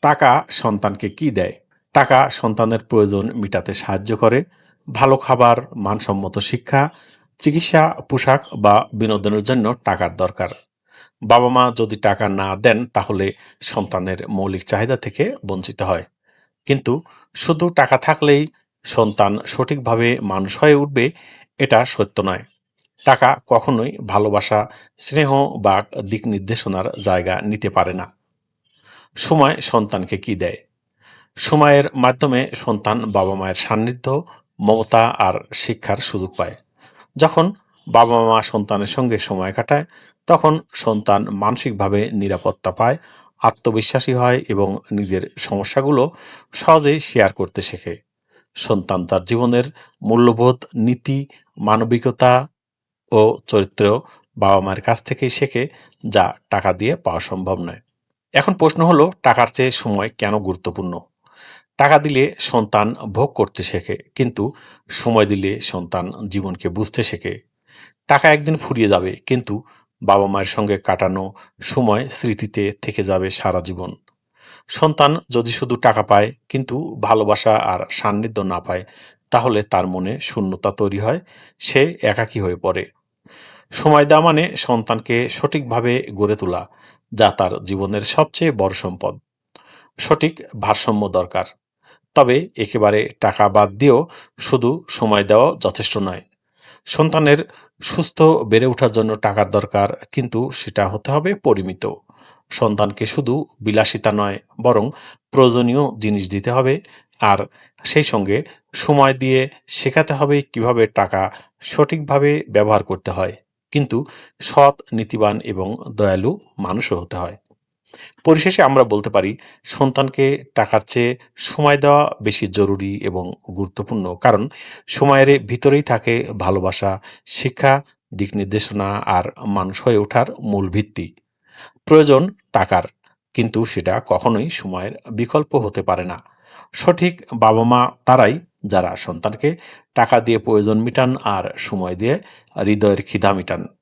টাকা সন্তানকে কি দেয়? টাকা সন্তানের প্রয়োজন মেটাতে সাহায্য করে, ভালো খাবার, মানসম্মত শিক্ষা, চিকিৎসা, পোশাক বা বিনোদনের জন্য টাকার দরকার। বাবা মা যদি টাকা না দেন তাহলে সন্তানের মৌলিক চাহিদা থেকে বঞ্চিত হয়। কিন্তু শুধু টাকা থাকলেই সন্তান সঠিকভাবে মানুষ হয়ে উঠবে, এটা সত্য নয়। টাকা কখনোই ভালোবাসা, স্নেহ বা দিক নির্দেশনার জায়গা নিতে পারে না। সময় সন্তানকে কি দেয়? সময়ের মাধ্যমে সন্তান বাবা মায়ের সান্নিধ্য, মমতা আর শিক্ষার সুযোগ পায়। যখন বাবা মা সন্তানের সঙ্গে সময় কাটায়, তখন সন্তান মানসিকভাবে নিরাপত্তা পায়, আত্মবিশ্বাসী হয় এবং নিজের সমস্যাগুলো সহজেই শেয়ার করতে শেখে। সন্তান তার জীবনের মূল্যবোধ, নীতি, মানবিকতা ও চরিত্র বাবা মায়ের কাছ থেকেই শেখে, যা টাকা দিয়ে পাওয়া সম্ভব নয়। এখন প্রশ্ন হলো, টাকার চেয়ে সময় কেন গুরুত্বপূর্ণ? টাকা দিলে সন্তান ভোগ করতে শেখে, কিন্তু সময় দিলে সন্তান জীবনকে বুঝতে শেখে। টাকা একদিন ফুরিয়ে যাবে, কিন্তু বাবা মায়ের সঙ্গে কাটানো সময় স্মৃতিতে থেকে যাবে সারা জীবন। সন্তান যদি শুধু টাকা পায়, কিন্তু ভালোবাসা আর সান্নিধ্য না পায়, তাহলে তার মনে শূন্যতা তৈরি হয়, সে একাকী হয়ে পড়ে। সময় দেওয়া মানে সন্তানকে সঠিকভাবে গড়ে তোলা, যা তার জীবনের সবচেয়ে বড় সম্পদ। সঠিক ভারসাম্য দরকার। তবে একেবারে টাকা বাদ দিয়েও শুধু সময় দেওয়া যথেষ্ট নয়। সন্তানের সুস্থ বেড়ে ওঠার জন্য টাকার দরকার, কিন্তু সেটা হতে হবে পরিমিত। সন্তানকে শুধু বিলাসিতা নয়, বরং প্রয়োজনীয় জিনিস দিতে হবে। আর সেই সঙ্গে সময় দিয়ে শেখাতে হবে কীভাবে টাকা সঠিকভাবে ব্যবহার করতে হয়। কিন্তু সৎ, নীতিবান এবং দয়ালু মানুষও হতে হয়। পরিশেষে আমরা বলতে পারি, সন্তানকে টাকার চেয়ে সময় দেওয়া বেশি জরুরি এবং গুরুত্বপূর্ণ। কারণ সময়ের ভিতরেই থাকে ভালোবাসা, শিক্ষা, দিক নির্দেশনা আর মানুষ হয়ে ওঠার মূল ভিত্তি। প্রয়োজন টাকার, কিন্তু সেটা কখনোই সময়ের বিকল্প হতে পারে না। সঠিক বাবা মা তারাই যারা সন্তানকে টাকা দিয়ে প্রয়োজন মিটান আর সময় দিয়ে হৃদয়ের খিদা মিটান।